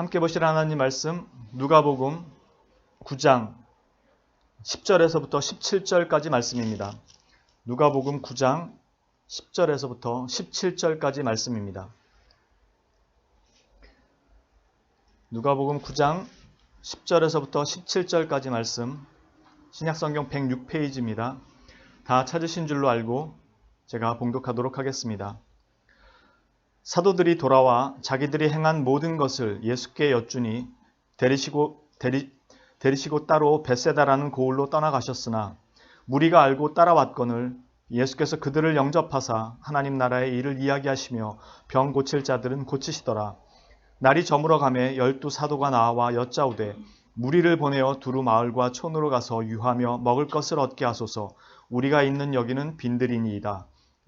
함께 보실 하나님 말씀 누가복음 9장 10절에서부터 17절까지 말씀입니다. 누가복음 9장 10절에서부터 17절까지 말씀입니다. 누가복음 9장 10절에서부터 17절까지 말씀 신약성경 106페이지입니다. 다 찾으신 줄로 알고 제가 봉독하도록 하겠습니다. 사도들이 돌아와 자기들이 행한 모든 것을 예수께 여쭈니 데리시고 데리, 데리시고 따로 베세다라는 고을로 떠나가셨으나 무리가 알고 따라왔거늘 예수께서 그들을 영접하사 하나님 나라의 일을 이야기하시며 병 고칠 자들은 고치시더라. 날이 저물어 가매 열두 사도가 나와 여짜오되 무리를 보내어 두루 마을과 촌으로 가서 유하며 먹을 것을 얻게 하소서 우리가 있는 여기는 빈들이니이다.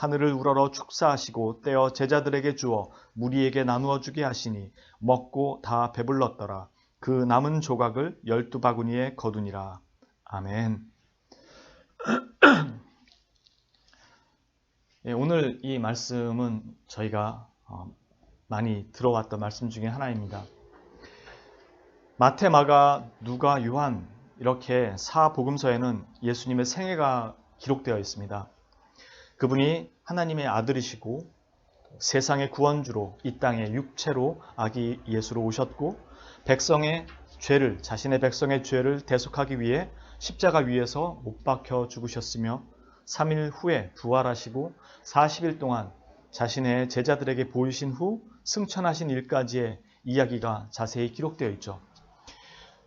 하늘을 우러러 축사하시고 떼어 제자들에게 주어 무리에게 나누어 주게 하시니 먹고 다 배불렀더라. 그 남은 조각을 열두 바구니에 거두니라. 아멘. 예, 오늘 이 말씀은 저희가 어, 많이 들어왔던 말씀 중에 하나입니다. 마태, 마가, 누가, 요한 이렇게 사 복음서에는 예수님의 생애가 기록되어 있습니다. 그분이 하나님의 아들이시고 세상의 구원주로 이 땅에 육체로 아기 예수로 오셨고 백성의 죄를 자신의 백성의 죄를 대속하기 위해 십자가 위에서 못 박혀 죽으셨으며 3일 후에 부활하시고 40일 동안 자신의 제자들에게 보이신 후 승천하신 일까지의 이야기가 자세히 기록되어 있죠.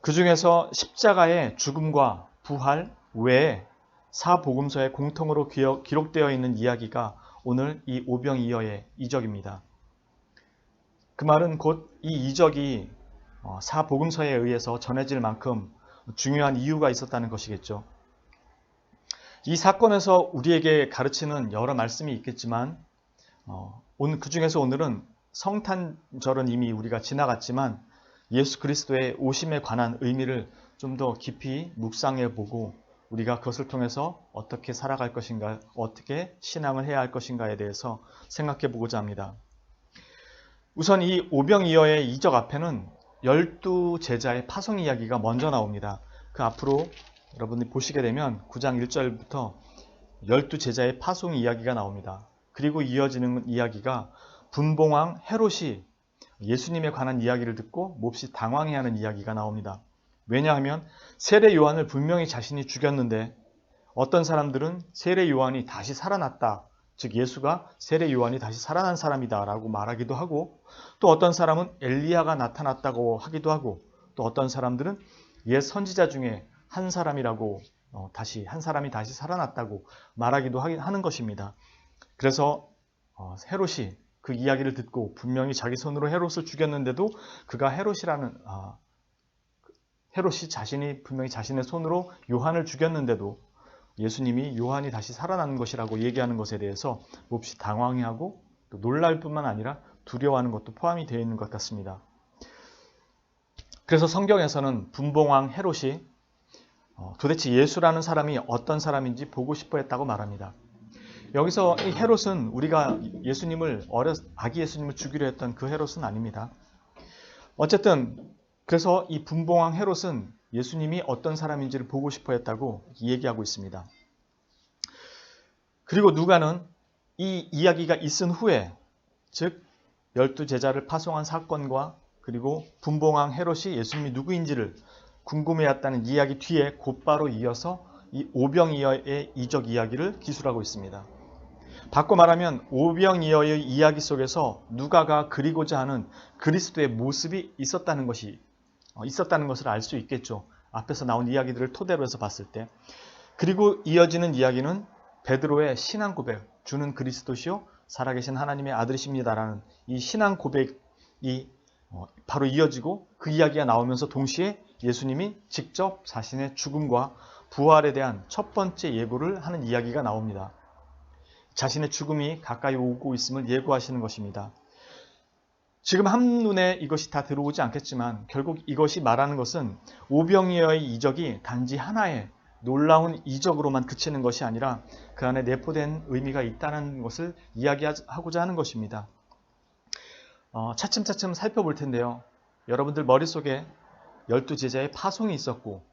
그 중에서 십자가의 죽음과 부활 외에 사복음서에 공통으로 기록되어 있는 이야기가 오늘 이 오병이어의 이적입니다. 그 말은 곧 이 이적이 어, 사복음서에 의해서 전해질 만큼 중요한 이유가 있었다는 것이겠죠. 이 사건에서 우리에게 가르치는 여러 말씀이 있겠지만 어, 그 중에서 오늘은 성탄절은 이미 우리가 지나갔지만 예수 그리스도의 오심에 관한 의미를 좀 더 깊이 묵상해 보고 우리가 그것을 통해서 어떻게 살아갈 것인가, 어떻게 신앙을 해야 할 것인가에 대해서 생각해 보고자 합니다. 우선 이 오병이어의 이적 앞에는 열두 제자의 파송 이야기가 먼저 나옵니다. 그 앞으로 여러분이 보시게 되면 9장 1절부터 열두 제자의 파송 이야기가 나옵니다. 그리고 이어지는 이야기가 분봉왕 헤롯이 예수님에 관한 이야기를 듣고 몹시 당황해하는 이야기가 나옵니다. 왜냐하면 세례 요한을 분명히 자신이 죽였는데 어떤 사람들은 세례 요한이 다시 살아났다. 즉 예수가 세례 요한이 다시 살아난 사람이다라고 말하기도 하고 또 어떤 사람은 엘리야가 나타났다고 하기도 하고 또 어떤 사람들은 옛 선지자 중에 한 사람이라고 어, 다시 한 사람이 다시 살아났다고 말하기도 하는 것입니다. 그래서 어, 헤롯이 그 이야기를 듣고 분명히 자기 손으로 헤롯을 죽였는데도 그가 헤롯이라는 아, 헤롯이 자신이 분명히 자신의 손으로 요한을 죽였는데도 예수님이 요한이 다시 살아나는 것이라고 얘기하는 것에 대해서 몹시 당황해하고 또 놀랄 뿐만 아니라 두려워하는 것도 포함이 되어 있는 것 같습니다. 그래서 성경에서는 분봉왕 헤롯이 어, 도대체 예수라는 사람이 어떤 사람인지 보고 싶어 했다고 말합니다. 여기서 이 헤롯은 우리가 예수님을 어렸 아기 예수님을 죽이려 했던 그 헤롯은 아닙니다. 어쨌든 그래서 이 분봉왕 헤롯은 예수님이 어떤 사람인지를 보고 싶어 했다고 얘기하고 있습니다. 그리고 누가는 이 이야기가 있은 후에 즉 열두 제자를 파송한 사건과 그리고 분봉왕 헤롯이 예수님이 누구인지를 궁금해했다는 이야기 뒤에 곧바로 이어서 이 오병이어의 이적 이야기를 기술하고 있습니다. 바꿔 말하면 오병이어의 이야기 속에서 누가가 그리고자 하는 그리스도의 모습이 있었다는 것이 어, 있었다는 것을 알 수 있겠죠. 앞에서 나온 이야기들을 토대로 해서 봤을 때. 그리고 이어지는 이야기는 베드로의 신앙 고백, 주는 그리스도시요 살아계신 하나님의 아들이십니다라는 이 신앙 고백이 어, 바로 이어지고 그 이야기가 나오면서 동시에 예수님이 직접 자신의 죽음과 부활에 대한 첫 번째 예고를 하는 이야기가 나옵니다. 자신의 죽음이 가까이 오고 있음을 예고하시는 것입니다. 지금 한눈에 이것이 다 들어오지 않겠지만 결국 이것이 말하는 것은 오병이어의 이적이 단지 하나의 놀라운 이적으로만 그치는 것이 아니라 그 안에 내포된 의미가 있다는 것을 이야기하고자 하는 것입니다. 어, 차츰차츰 살펴볼 텐데요. 여러분들 머릿속에 열두 제자의 파송이 있었고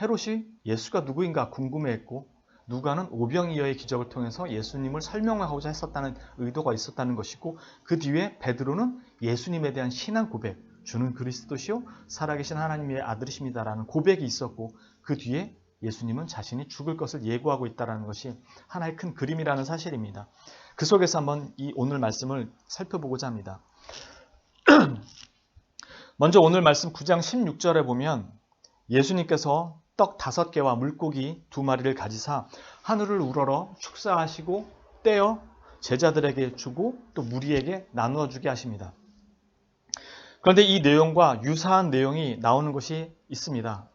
헤롯이 예수가 누구인가 궁금해했고 누가는 오병이어의 기적을 통해서 예수님을 설명하고자 했었다는 의도가 있었다는 것이고 그 뒤에 베드로는 예수님에 대한 신앙 고백 주는 그리스도시요 살아계신 하나님의 아들이십니다라는 고백이 있었고 그 뒤에 예수님은 자신이 죽을 것을 예고하고 있다는 것이 하나의 큰 그림이라는 사실입니다. 그 속에서 한번 이 오늘 말씀을 살펴보고자 합니다. 먼저 오늘 말씀 9장 16절에 보면 예수님께서 떡 다섯 개와 물고기 두 마리를 가지사 하늘을 우러러 축사하시고 떼어 제자들에게 주고 또 무리에게 나누어 주게 하십니다. 그런데 이 내용과 유사한 내용이 나오는 것이 있습니다.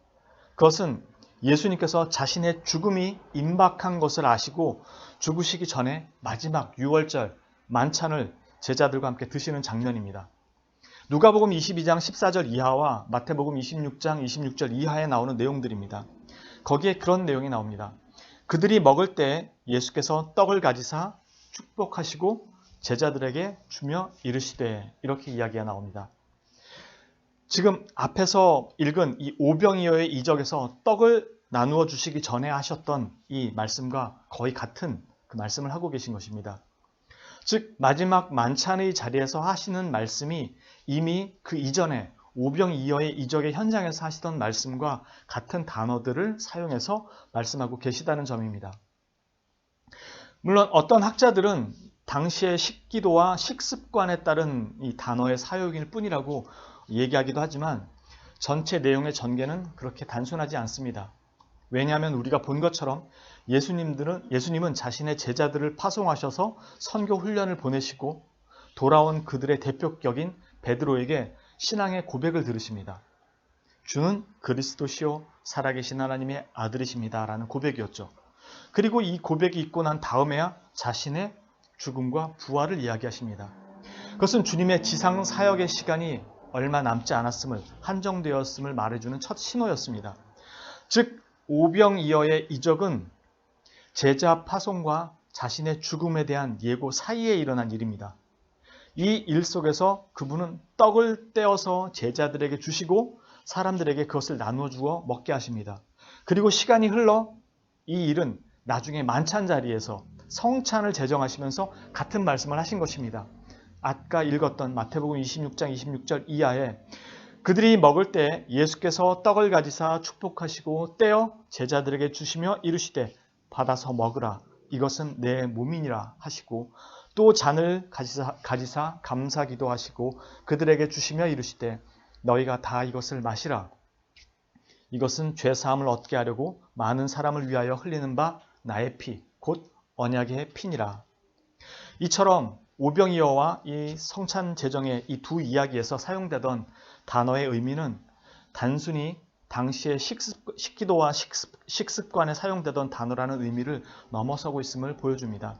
그것은 예수님께서 자신의 죽음이 임박한 것을 아시고 죽으시기 전에 마지막 6월절 만찬을 제자들과 함께 드시는 장면입니다. 누가복음 22장 14절 이하와 마태복음 26장 26절 이하에 나오는 내용들입니다. 거기에 그런 내용이 나옵니다. 그들이 먹을 때 예수께서 떡을 가지사 축복하시고 제자들에게 주며 이르시되 이렇게 이야기가 나옵니다. 지금 앞에서 읽은 이 오병이어의 이적에서 떡을 나누어 주시기 전에 하셨던 이 말씀과 거의 같은 그 말씀을 하고 계신 것입니다. 즉 마지막 만찬의 자리에서 하시는 말씀이 이미 그 이전에 오병이어의 이적의 현장에서 하시던 말씀과 같은 단어들을 사용해서 말씀하고 계시다는 점입니다. 물론 어떤 학자들은 당시의 식기도와 식습관에 따른 이 단어의 사용일 뿐이라고 얘기하기도 하지만 전체 내용의 전개는 그렇게 단순하지 않습니다. 왜냐하면 우리가 본 것처럼 예수님들은 예수님은 자신의 제자들을 파송하셔서 선교 훈련을 보내시고 돌아온 그들의 대표격인 베드로에게 신앙의 고백을 들으십니다. 주는 그리스도시요 살아계신 하나님의 아들이십니다라는 고백이었죠. 그리고 이 고백이 있고 난 다음에야 자신의 죽음과 부활을 이야기하십니다. 그것은 주님의 지상 사역의 시간이 얼마 남지 않았음을 한정되었음을 말해주는 첫 신호였습니다. 즉 오병이어의 이적은 제자 파송과 자신의 죽음에 대한 예고 사이에 일어난 일입니다. 이 일 속에서 그분은 떡을 떼어서 제자들에게 주시고 사람들에게 그것을 나누어 주어 먹게 하십니다. 그리고 시간이 흘러 이 일은 나중에 만찬 자리에서 성찬을 제정하시면서 같은 말씀을 하신 것입니다. 아까 읽었던 마태복음 26장 26절 이하에 그들이 먹을 때 예수께서 떡을 가지사 축복하시고 떼어 제자들에게 주시며 이르시되 받아서 먹으라 이것은 내 몸이니라 하시고 또 잔을 가지사, 가지사 감사 기도 하시고 그들에게 주시며 이르시되 너희가 다 이것을 마시라 이것은 죄 사함을 얻게 하려고 많은 사람을 위하여 흘리는 바 나의 피 곧 언약의 피니라 이처럼 오병이어와 이 성찬 제정의 이 두 이야기에서 사용되던 단어의 의미는 단순히 당시의 식습, 기도와 식습, 관에 사용되던 단어라는 의미를 넘어서고 있음을 보여줍니다.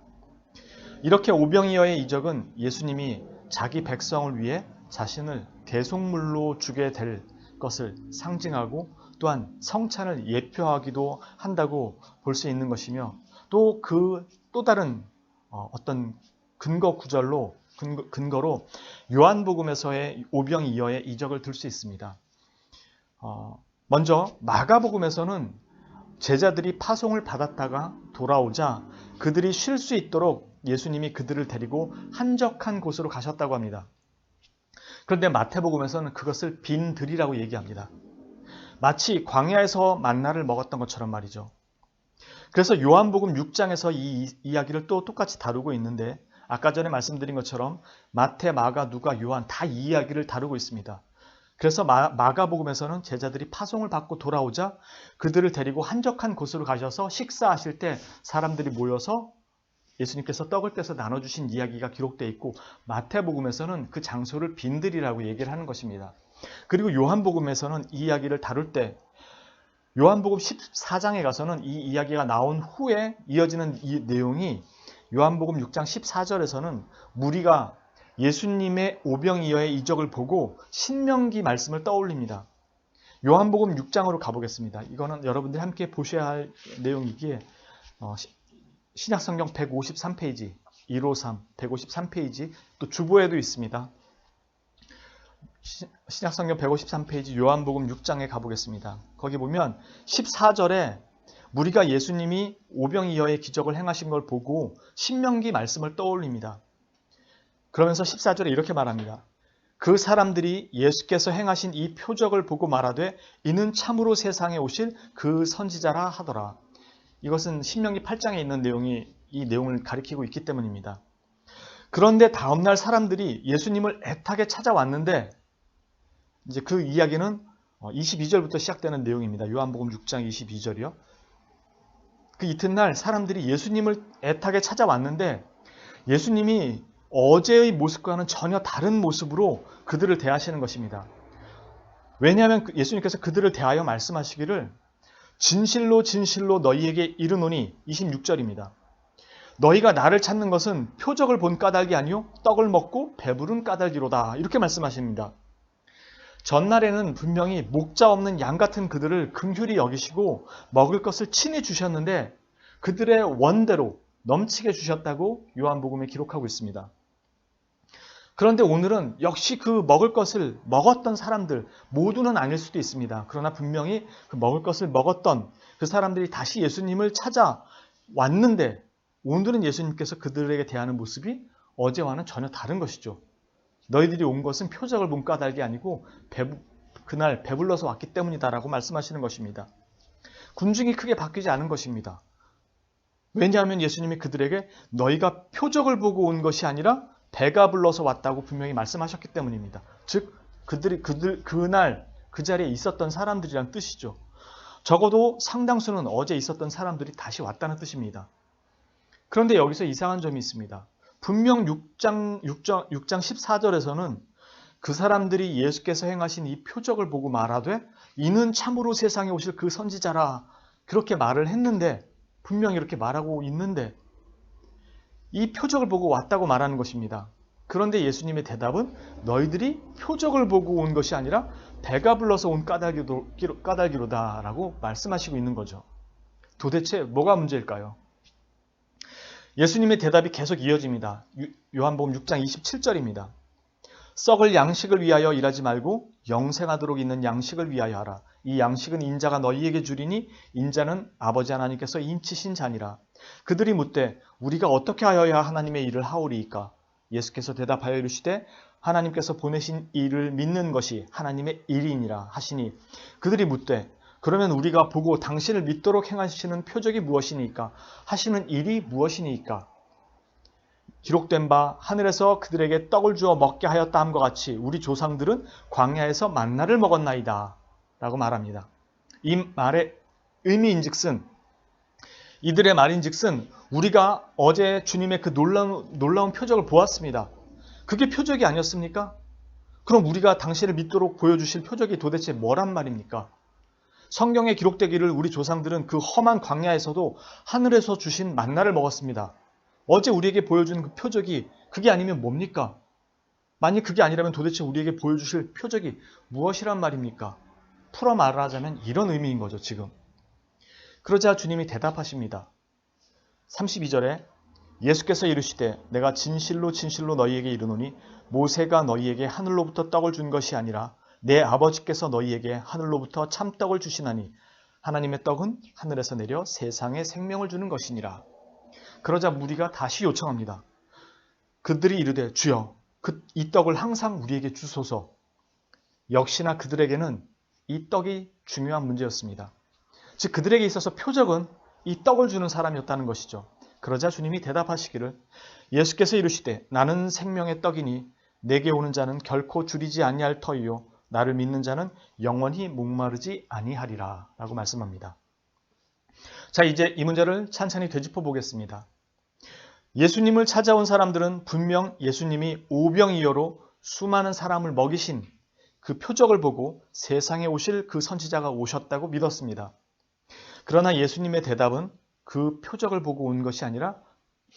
이렇게 오병이어의 이적은 예수님이 자기 백성을 위해 자신을 대속물로 주게 될 것을 상징하고 또한 성찬을 예표하기도 한다고 볼 수 있는 것이며 또 그또 다른 어, 어떤 근거 구절로 근거, 로 요한복음에서의 오병이어의 이적을 들 수 있습니다. 어, 먼저 마가복음에서는 제자들이 파송을 받았다가 돌아오자 그들이 쉴 수 있도록 예수님이 그들을 데리고 한적한 곳으로 가셨다고 합니다. 그런데 마태복음에서는 그것을 빈 들이라고 얘기합니다. 마치 광야에서 만나를 먹었던 것처럼 말이죠. 그래서 요한복음 6장에서 이 이야기를 또 똑같이 다루고 있는데 아까 전에 말씀드린 것처럼 마태, 마가, 누가, 요한 다 이 이야기를 다루고 있습니다. 그래서 마, 마가복음에서는 제자들이 파송을 받고 돌아오자 그들을 데리고 한적한 곳으로 가셔서 식사하실 때 사람들이 모여서 예수님께서 떡을 떼서 나눠주신 이야기가 기록되어 있고 마태복음에서는 그 장소를 빈들이라고 얘기를 하는 것입니다. 그리고 요한복음에서는 이 이야기를 다룰 때 요한복음 14장에 가서는 이 이야기가 나온 후에 이어지는 이 내용이 요한복음 6장 14절에서는 무리가 예수님의 오병이어의 이적을 보고 신명기 말씀을 떠올립니다. 요한복음 6장으로 가보겠습니다. 이거는 여러분들이 함께 보셔야 할 내용이기에 어, 신약성경 153페이지, 153, 153페이지, 또 주보에도 있습니다. 신약성경 153페이지 요한복음 6장에 가보겠습니다. 거기 보면 14절에 무리가 예수님이 오병이어의 기적을 행하신 걸 보고 신명기 말씀을 떠올립니다. 그러면서 14절에 이렇게 말합니다. 그 사람들이 예수께서 행하신 이 표적을 보고 말하되 이는 참으로 세상에 오실 그 선지자라 하더라. 이것은 신명기 8장에 있는 내용이 이 내용을 가리키고 있기 때문입니다. 그런데 다음날 사람들이 예수님을 애타게 찾아왔는데 이제 그 이야기는 22절부터 어, 시작되는 내용입니다. 요한복음 6장 22절이요. 그 이튿날 사람들이 예수님을 애타게 찾아왔는데 예수님이 어제의 모습과는 전혀 다른 모습으로 그들을 대하시는 것입니다. 왜냐하면 그 예수님께서 그들을 대하여 말씀하시기를 진실로 진실로 너희에게 이르노니 26절입니다. 너희가 나를 찾는 것은 표적을 본 까닭이 아니요 떡을 먹고 배부른 까닭이로다. 이렇게 말씀하십니다. 전날에는 분명히 목자 없는 양 같은 그들을 긍휼히 여기시고 먹을 것을 친히 주셨는데 그들의 원대로 넘치게 주셨다고 요한복음에 기록하고 있습니다. 그런데 오늘은 역시 그 먹을 것을 먹었던 사람들 모두는 아닐 수도 있습니다. 그러나 분명히 그 먹을 것을 먹었던 그 사람들이 다시 예수님을 찾아왔는데 오늘은 예수님께서 그들에게 대하는 모습이 어제와는 전혀 다른 것이죠. 너희들이 온 것은 표적을 본 까닭이 아니고 배부, 그날 배불러서 왔기 때문이다라고 말씀하시는 것입니다. 군중이 크게 바뀌지 않은 것입니다. 왜냐하면 예수님이 그들에게 너희가 표적을 보고 온 것이 아니라 배가 불러서 왔다고 분명히 말씀하셨기 때문입니다. 즉 그들이 그들 그날 그 자리에 있었던 사람들이란 뜻이죠. 적어도 상당수는 어제 있었던 사람들이 다시 왔다는 뜻입니다. 그런데 여기서 이상한 점이 있습니다. 분명 6장, 6장, 6장 14절에서는 그 사람들이 예수께서 행하신 이 표적을 보고 말하되 이는 참으로 세상에 오실 그 선지자라 그렇게 말을 했는데 분명히 이렇게 말하고 있는데 이 표적을 보고 왔다고 말하는 것입니다. 그런데 예수님의 대답은 너희들이 표적을 보고 온 것이 아니라 배가 불러서 온 까닭이로, 까닭이로다라고 말씀하시고 있는 거죠. 도대체 뭐가 문제일까요? 예수님의 대답이 계속 이어집니다. 요한복음 6장 27절입니다. 썩을 양식을 위하여 일하지 말고 영생하도록 있는 양식을 위하여 하라. 이 양식은 인자가 너희에게 주리니 인자는 아버지 하나님께서 인치신 자니라. 그들이 묻되 우리가 어떻게 하여야 하나님의 일을 하오리이까? 예수께서 대답하여 이르시되 하나님께서 보내신 일을 믿는 것이 하나님의 일이니라 하시니 그들이 묻되 그러면 우리가 보고 당신을 믿도록 행하시는 표적이 무엇이니까? 하시는 일이 무엇이니까? 기록된 바 하늘에서 그들에게 떡을 주어 먹게 하였다 함과 같이 우리 조상들은 광야에서 만나를 먹었나이다. 라고 말합니다. 이 말의 의미인즉슨 이들의 말인즉슨 우리가 어제 주님의 그 놀라운, 놀라운 표적을 보았습니다. 그게 표적이 아니었습니까? 그럼 우리가 당신을 믿도록 보여주실 표적이 도대체 뭐란 말입니까? 성경에 기록되기를 우리 조상들은 그 험한 광야에서도 하늘에서 주신 만나를 먹었습니다. 어제 우리에게 보여준 그 표적이 그게 아니면 뭡니까? 만약 그게 아니라면 도대체 우리에게 보여주실 표적이 무엇이란 말입니까? 풀어 말하자면 이런 의미인 거죠, 지금. 그러자 주님이 대답하십니다. 32절에 예수께서 이르시되 내가 진실로 진실로 너희에게 이르노니 모세가 너희에게 하늘로부터 떡을 준 것이 아니라 내 아버지께서 너희에게 하늘로부터 참떡을 주시나니 하나님의 떡은 하늘에서 내려 세상에 생명을 주는 것이니라. 그러자 무리가 다시 요청합니다. 그들이 이르되 주여 그, 이 떡을 항상 우리에게 주소서. 역시나 그들에게는 이 떡이 중요한 문제였습니다. 즉 그들에게 있어서 표적은 이 떡을 주는 사람이었다는 것이죠. 그러자 주님이 대답하시기를 예수께서 이르시되 나는 생명의 떡이니 내게 오는 자는 결코 줄이지 아니할 터이요 나를 믿는 자는 영원히 목마르지 아니하리라 라고 말씀합니다. 자 이제 이 문제를 찬찬히 되짚어 보겠습니다. 예수님을 찾아온 사람들은 분명 예수님이 오병이어로 수많은 사람을 먹이신 그 표적을 보고 세상에 오실 그 선지자가 오셨다고 믿었습니다. 그러나 예수님의 대답은 그 표적을 보고 온 것이 아니라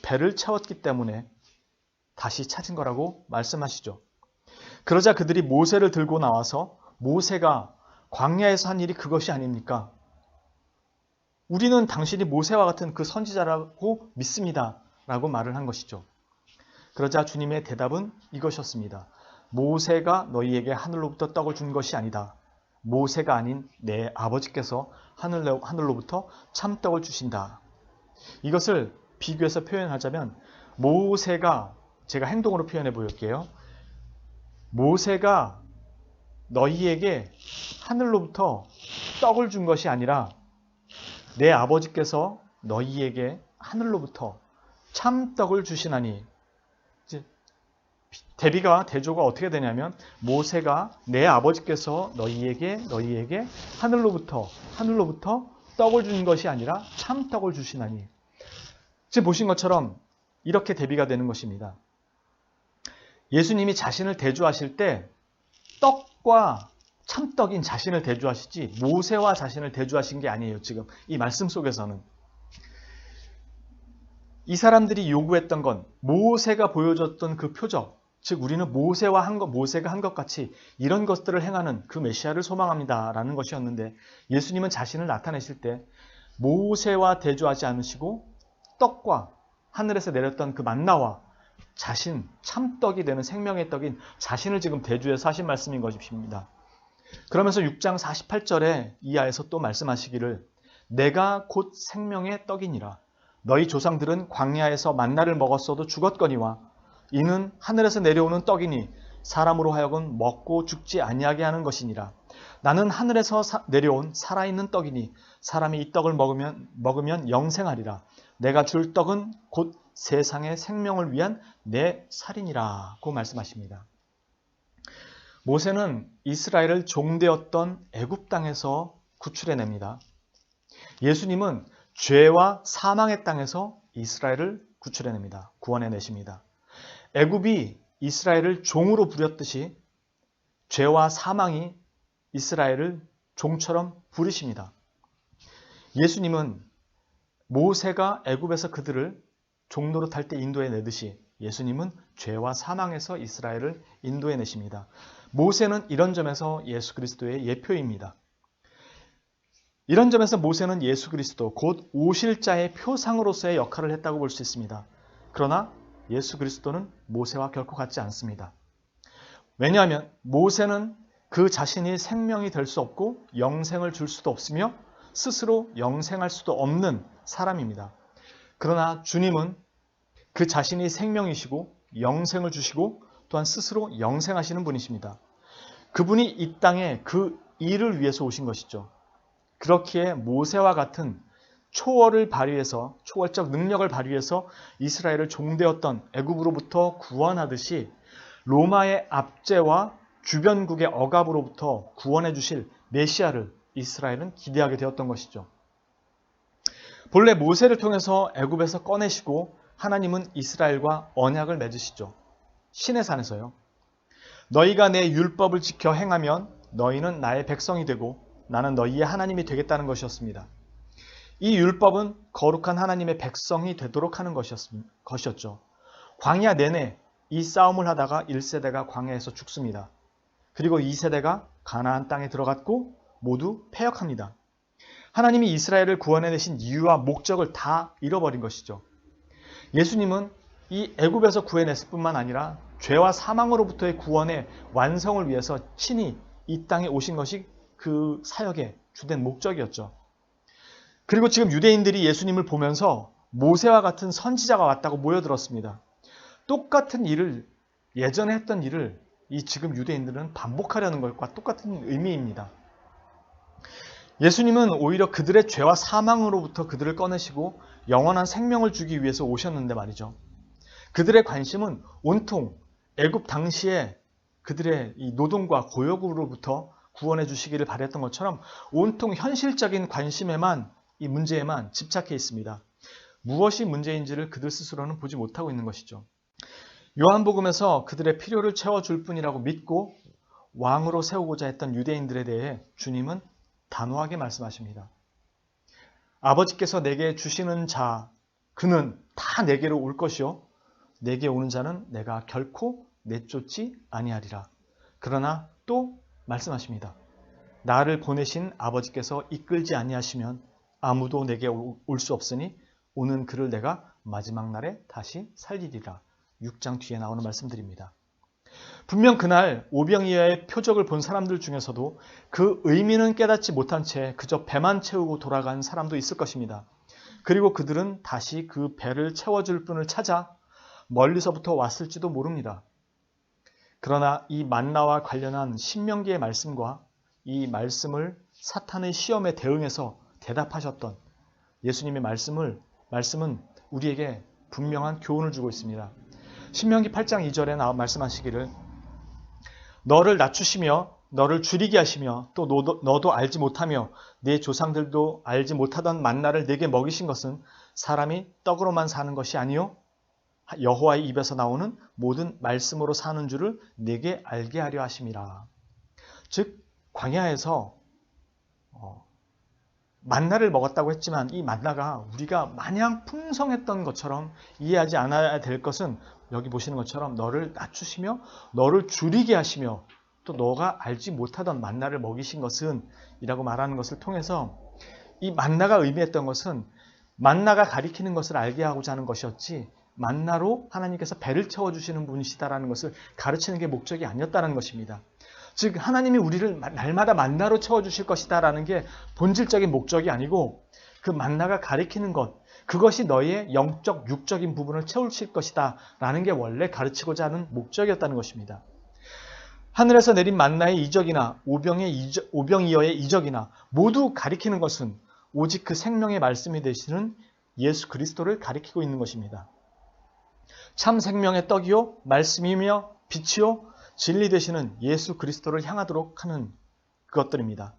배를 채웠기 때문에 다시 찾은 거라고 말씀하시죠. 그러자 그들이 모세를 들고 나와서 모세가 광야에서 한 일이 그것이 아닙니까? 우리는 당신이 모세와 같은 그 선지자라고 믿습니다. 라고 말을 한 것이죠. 그러자 주님의 대답은 이것이었습니다. 모세가 너희에게 하늘로부터 떡을 준 것이 아니다. 모세가 아닌 내 아버지께서 하늘로, 하늘로부터 참떡을 주신다. 이것을 비교해서 표현하자면 모세가 제가 행동으로 표현해 보일게요. 모세가 너희에게 하늘로부터 떡을 준 것이 아니라 내 아버지께서 너희에게 하늘로부터 참떡을 주시나니 대비가 대조가 어떻게 되냐면 모세가 내 아버지께서 너희에게 너희에게 하늘로부터 하늘로부터 떡을 주는 것이 아니라 참떡을 주시나니 지금 보신 것처럼 이렇게 대비가 되는 것입니다. 예수님이 자신을 대조하실 때 떡과 참떡인 자신을 대조하시지 모세와 자신을 대조하신 게 아니에요. 지금 이 말씀 속에서는 이 사람들이 요구했던 건 모세가 보여줬던 그 표적, 즉 우리는 모세와 한 것, 모세가 한 것 같이 이런 것들을 행하는 그 메시아를 소망합니다라는 것이었는데 예수님은 자신을 나타내실 때 모세와 대조하지 않으시고 떡과 하늘에서 내렸던 그 만나와 자신 참떡이 되는 생명의 떡인 자신을 지금 대주해서 하신 말씀인 것입니다. 그러면서 6장 48절에 이하에서 또 말씀하시기를 내가 곧 생명의 떡이니라 너희 조상들은 광야에서 만나를 먹었어도 죽었거니와 이는 하늘에서 내려오는 떡이니 사람으로 하여금 먹고 죽지 아니하게 하는 것이니라. 나는 하늘에서 사, 내려온 살아있는 떡이니 사람이 이 떡을 먹으면 먹으면 영생하리라. 내가 줄 떡은 곧 세상의 생명을 위한 내 살이니라고 말씀하십니다. 모세는 이스라엘을 종되었던 애굽 땅에서 구출해냅니다. 예수님은 죄와 사망의 땅에서 이스라엘을 구출해냅니다. 구원해내십니다. 애굽이 이스라엘을 종으로 부렸듯이 죄와 사망이 이스라엘을 종처럼 부리십니다. 예수님은 모세가 애굽에서 그들을 종로로 탈 때 인도해 내듯이 예수님은 죄와 사망에서 이스라엘을 인도해 내십니다. 모세는 이런 점에서 예수 그리스도의 예표입니다. 이런 점에서 모세는 예수 그리스도 곧 오실 자의 표상으로서의 역할을 했다고 볼 수 있습니다. 그러나 예수 그리스도는 모세와 결코 같지 않습니다. 왜냐하면 모세는 그 자신이 생명이 될 수 없고 영생을 줄 수도 없으며 스스로 영생할 수도 없는 사람입니다. 그러나 주님은 그 자신이 생명이시고 영생을 주시고 또한 스스로 영생하시는 분이십니다. 그분이 이 땅에 그 일을 위해서 오신 것이죠. 그렇기에 모세와 같은 초월을 발휘해서 초월적 능력을 발휘해서 이스라엘을 종되었던 애굽으로부터 구원하듯이 로마의 압제와 주변국의 억압으로부터 구원해 주실 메시아를 이스라엘은 기대하게 되었던 것이죠. 본래 모세를 통해서 애굽에서 꺼내시고 하나님은 이스라엘과 언약을 맺으시죠. 신의 산에서요. 너희가 내 율법을 지켜 행하면 너희는 나의 백성이 되고 나는 너희의 하나님이 되겠다는 것이었습니다. 이 율법은 거룩한 하나님의 백성이 되도록 하는 것이었죠. 광야 내내 이 싸움을 하다가 1세대가 광야에서 죽습니다. 그리고 2세대가 가나안 땅에 들어갔고 모두 패역합니다. 하나님이 이스라엘을 구원해내신 이유와 목적을 다 잃어버린 것이죠. 예수님은 이 애굽에서 구해냈을 뿐만 아니라 죄와 사망으로부터의 구원의 완성을 위해서 친히 이 땅에 오신 것이 그 사역의 주된 목적이었죠. 그리고 지금 유대인들이 예수님을 보면서 모세와 같은 선지자가 왔다고 모여들었습니다. 똑같은 일을 예전에 했던 일을 이 지금 유대인들은 반복하려는 것과 똑같은 의미입니다. 예수님은 오히려 그들의 죄와 사망으로부터 그들을 꺼내시고 영원한 생명을 주기 위해서 오셨는데 말이죠. 그들의 관심은 온통 애굽 당시에 그들의 이 노동과 고역으로부터 구원해 주시기를 바랬던 것처럼 온통 현실적인 관심에만 이 문제에만 집착해 있습니다. 무엇이 문제인지를 그들 스스로는 보지 못하고 있는 것이죠. 요한복음에서 그들의 필요를 채워줄 뿐이라고 믿고 왕으로 세우고자 했던 유대인들에 대해 주님은 단호하게 말씀하십니다. 아버지께서 내게 주시는 자, 그는 다 내게로 올 것이요. 내게 오는 자는 내가 결코 내쫓지 아니하리라. 그러나 또 말씀하십니다. 나를 보내신 아버지께서 이끌지 아니하시면 아무도 내게 올 수 없으니 오는 그를 내가 마지막 날에 다시 살리리라. 6장 뒤에 나오는 말씀들입니다. 분명 그날 오병이어의 표적을 본 사람들 중에서도 그 의미는 깨닫지 못한 채 그저 배만 채우고 돌아간 사람도 있을 것입니다. 그리고 그들은 다시 그 배를 채워줄 분을 찾아 멀리서부터 왔을지도 모릅니다. 그러나 이 만나와 관련한 신명기의 말씀과 이 말씀을 사탄의 시험에 대응해서 대답하셨던 예수님의 말씀을 말씀은 우리에게 분명한 교훈을 주고 있습니다. 신명기 8장 2절에 나와 말씀하시기를 너를 낮추시며 너를 줄이게 하시며 또 너도, 너도 알지 못하며 네 조상들도 알지 못하던 만나를 내게 먹이신 것은 사람이 떡으로만 사는 것이 아니요 여호와의 입에서 나오는 모든 말씀으로 사는 줄을 내게 알게 하려 하심이라. 즉 광야에서 어, 만나를 먹었다고 했지만 이 만나가 우리가 마냥 풍성했던 것처럼 이해하지 않아야 될 것은 여기 보시는 것처럼 너를 낮추시며 너를 줄이게 하시며 또 너가 알지 못하던 만나를 먹이신 것은 이라고 말하는 것을 통해서 이 만나가 의미했던 것은 만나가 가리키는 것을 알게 하고자 하는 것이었지 만나로 하나님께서 배를 채워주시는 분이시다라는 것을 가르치는 게 목적이 아니었다는 것입니다. 즉 하나님이 우리를 날마다 만나로 채워주실 것이다라는 게 본질적인 목적이 아니고 그 만나가 가리키는 것 그것이 너의 영적 육적인 부분을 채우실 것이다 라는 게 원래 가르치고자 하는 목적이었다는 것입니다. 하늘에서 내린 만나의 이적이나 오병의 이적, 오병이어의 이적이나 모두 가리키는 것은 오직 그 생명의 말씀이 되시는 예수 그리스도를 가리키고 있는 것입니다. 참 생명의 떡이요 말씀이며 빛이요 진리 되시는 예수 그리스도를 향하도록 하는 그것들입니다.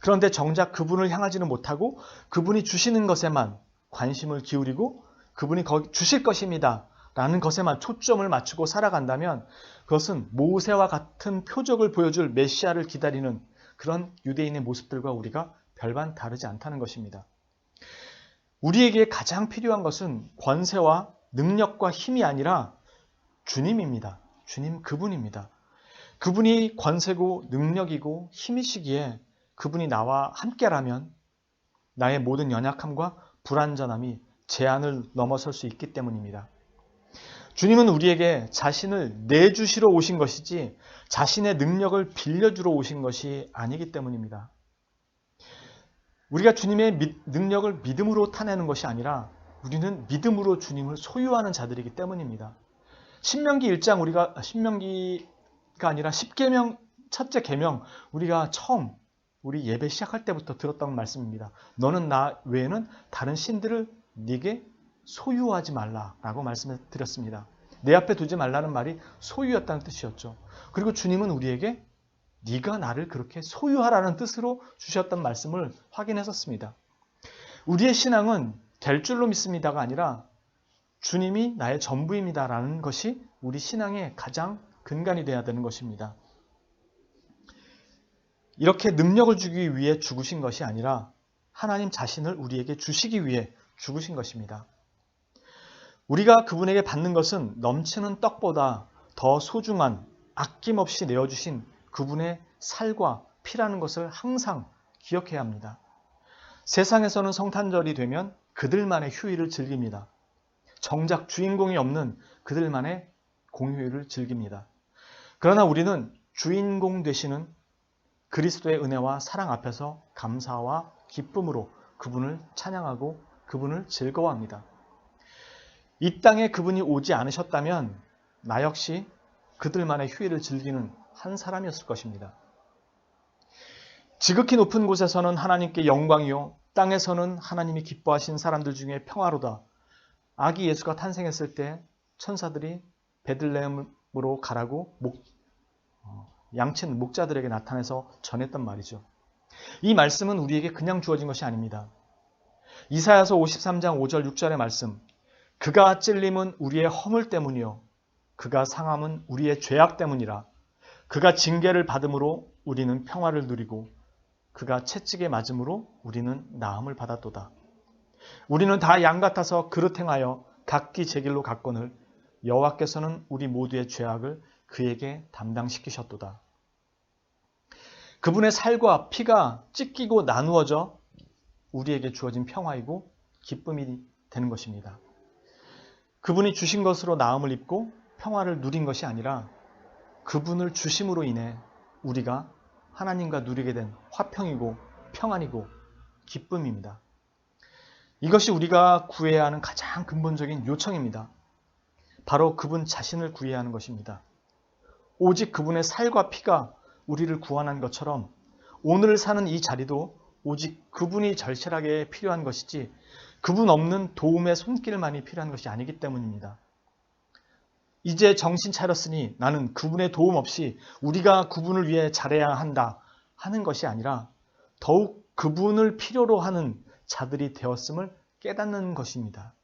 그런데 정작 그분을 향하지는 못하고 그분이 주시는 것에만 관심을 기울이고 그분이 주실 것입니다. 라는 것에만 초점을 맞추고 살아간다면 그것은 모세와 같은 표적을 보여줄 메시아를 기다리는 그런 유대인의 모습들과 우리가 별반 다르지 않다는 것입니다. 우리에게 가장 필요한 것은 권세와 능력과 힘이 아니라 주님입니다. 주님 그분입니다. 그분이 권세고 능력이고 힘이시기에 그분이 나와 함께라면 나의 모든 연약함과 불완전함이 제한을 넘어설 수 있기 때문입니다. 주님은 우리에게 자신을 내주시러 오신 것이지 자신의 능력을 빌려주러 오신 것이 아니기 때문입니다. 우리가 주님의 능력을 믿음으로 타내는 것이 아니라 우리는 믿음으로 주님을 소유하는 자들이기 때문입니다. 신명기 1장 우리가 신명기가 아니라 10계명 첫째 계명 우리가 처음 우리 예배 시작할 때부터 들었던 말씀입니다. 너는 나 외에는 다른 신들을 네게 소유하지 말라라고 말씀을 드렸습니다. 내 앞에 두지 말라는 말이 소유였다는 뜻이었죠. 그리고 주님은 우리에게 네가 나를 그렇게 소유하라는 뜻으로 주셨던 말씀을 확인했었습니다. 우리의 신앙은 될 줄로 믿습니다가 아니라 주님이 나의 전부입니다라는 것이 우리 신앙의 가장 근간이 되어야 되는 것입니다. 이렇게 능력을 주기 위해 죽으신 것이 아니라 하나님 자신을 우리에게 주시기 위해 죽으신 것입니다. 우리가 그분에게 받는 것은 넘치는 떡보다 더 소중한 아낌없이 내어주신 그분의 살과 피라는 것을 항상 기억해야 합니다. 세상에서는 성탄절이 되면 그들만의 휴일을 즐깁니다. 정작 주인공이 없는 그들만의 공휴일을 즐깁니다. 그러나 우리는 주인공 되시는 그리스도의 은혜와 사랑 앞에서 감사와 기쁨으로 그분을 찬양하고 그분을 즐거워합니다. 이 땅에 그분이 오지 않으셨다면 나 역시 그들만의 휴일을 즐기는 한 사람이었을 것입니다. 지극히 높은 곳에서는 하나님께 영광이요 땅에서는 하나님이 기뻐하신 사람들 중에 평화로다. 아기 예수가 탄생했을 때 천사들이 베들레헴으로 가라고 목, 어, 양친 목자들에게 나타내서 전했단 말이죠. 이 말씀은 우리에게 그냥 주어진 것이 아닙니다. 이사야서 53장 5절 6절의 말씀. 그가 찔림은 우리의 허물 때문이요 그가 상함은 우리의 죄악 때문이라. 그가 징계를 받음으로 우리는 평화를 누리고 그가 채찍에 맞음으로 우리는 나음을 받았도다. 우리는 다 양 같아서 그릇 행하여 각기 제 길로 갔거늘 여호와께서는 우리 모두의 죄악을 그에게 담당시키셨도다. 그분의 살과 피가 찢기고 나누어져 우리에게 주어진 평화이고 기쁨이 되는 것입니다. 그분이 주신 것으로 나음을 입고 평화를 누린 것이 아니라 그분을 주심으로 인해 우리가 하나님과 누리게 된 화평이고 평안이고 기쁨입니다. 이것이 우리가 구해야 하는 가장 근본적인 요청입니다. 바로 그분 자신을 구해야 하는 것입니다. 오직 그분의 살과 피가 우리를 구원한 것처럼 오늘 사는 이 자리도 오직 그분이 절실하게 필요한 것이지 그분 없는 도움의 손길만이 필요한 것이 아니기 때문입니다. 이제 정신 차렸으니 나는 그분의 도움 없이 우리가 그분을 위해 잘해야 한다 하는 것이 아니라 더욱 그분을 필요로 하는 자들이 되었음을 깨닫는 것입니다.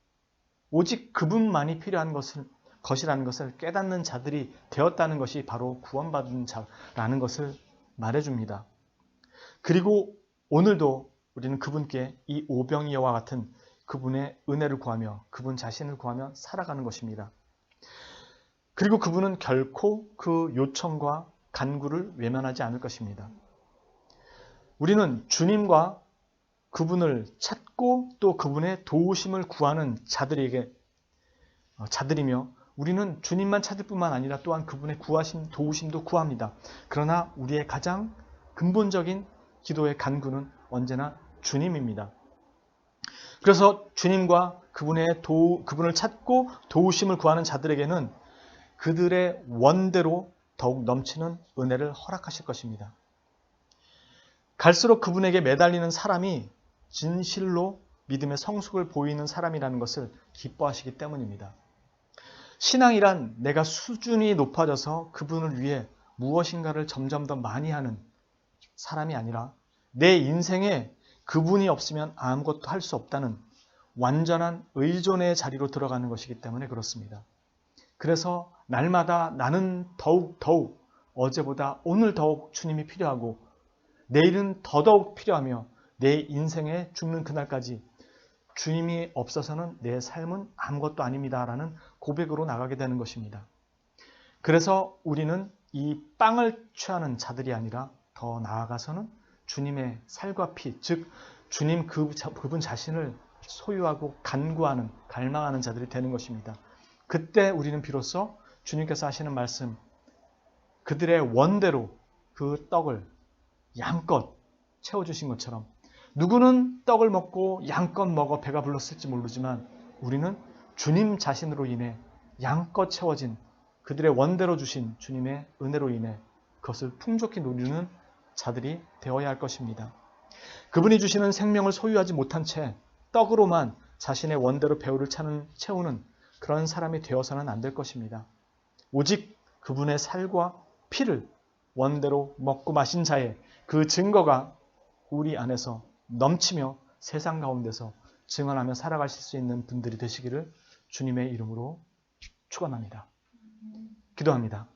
오직 그분만이 필요한 것을, 것이라는 것을 깨닫는 자들이 되었다는 것이 바로 구원받은 자라는 것을 말해줍니다. 그리고 오늘도 우리는 그분께 이 오병이어와 같은 그분의 은혜를 구하며 그분 자신을 구하며 살아가는 것입니다. 그리고 그분은 결코 그 요청과 간구를 외면하지 않을 것입니다. 우리는 주님과 그분을 찾고 또 그분의 도우심을 구하는 자들에게 어, 자들이며 우리는 주님만 찾을 뿐만 아니라 또한 그분의 구하신 도우심도 구합니다. 그러나 우리의 가장 근본적인 기도의 간구는 언제나 주님입니다. 그래서 주님과 그분의 도, 그분을 찾고 도우심을 구하는 자들에게는 그들의 원대로 더욱 넘치는 은혜를 허락하실 것입니다. 갈수록 그분에게 매달리는 사람이 진실로 믿음의 성숙을 보이는 사람이라는 것을 기뻐하시기 때문입니다. 신앙이란 내가 수준이 높아져서 그분을 위해 무엇인가를 점점 더 많이 하는 사람이 아니라 내 인생에 그분이 없으면 아무것도 할 수 없다는 완전한 의존의 자리로 들어가는 것이기 때문에 그렇습니다. 그래서 날마다 나는 더욱 더욱 어제보다 오늘 더욱 주님이 필요하고 내일은 더더욱 필요하며 내 인생에 죽는 그날까지 주님이 없어서는 내 삶은 아무것도 아닙니다라는 고백으로 나가게 되는 것입니다. 그래서 우리는 이 빵을 취하는 자들이 아니라 더 나아가서는 주님의 살과 피, 즉 주님 그, 그분 자신을 소유하고 간구하는, 갈망하는 자들이 되는 것입니다. 그때 우리는 비로소 주님께서 하시는 말씀, 그들의 원대로 그 떡을 양껏 채워주신 것처럼 누구는 떡을 먹고 양껏 먹어 배가 불렀을지 모르지만 우리는 주님 자신으로 인해 양껏 채워진 그들의 원대로 주신 주님의 은혜로 인해 그것을 풍족히 누리는 자들이 되어야 할 것입니다. 그분이 주시는 생명을 소유하지 못한 채 떡으로만 자신의 원대로 배우를 차는 채우는 그런 사람이 되어서는 안 될 것입니다. 오직 그분의 살과 피를 원대로 먹고 마신 자의 그 증거가 우리 안에서 넘치며 세상 가운데서 증언하며 살아가실 수 있는 분들이 되시기를 주님의 이름으로 축원합니다. 기도합니다.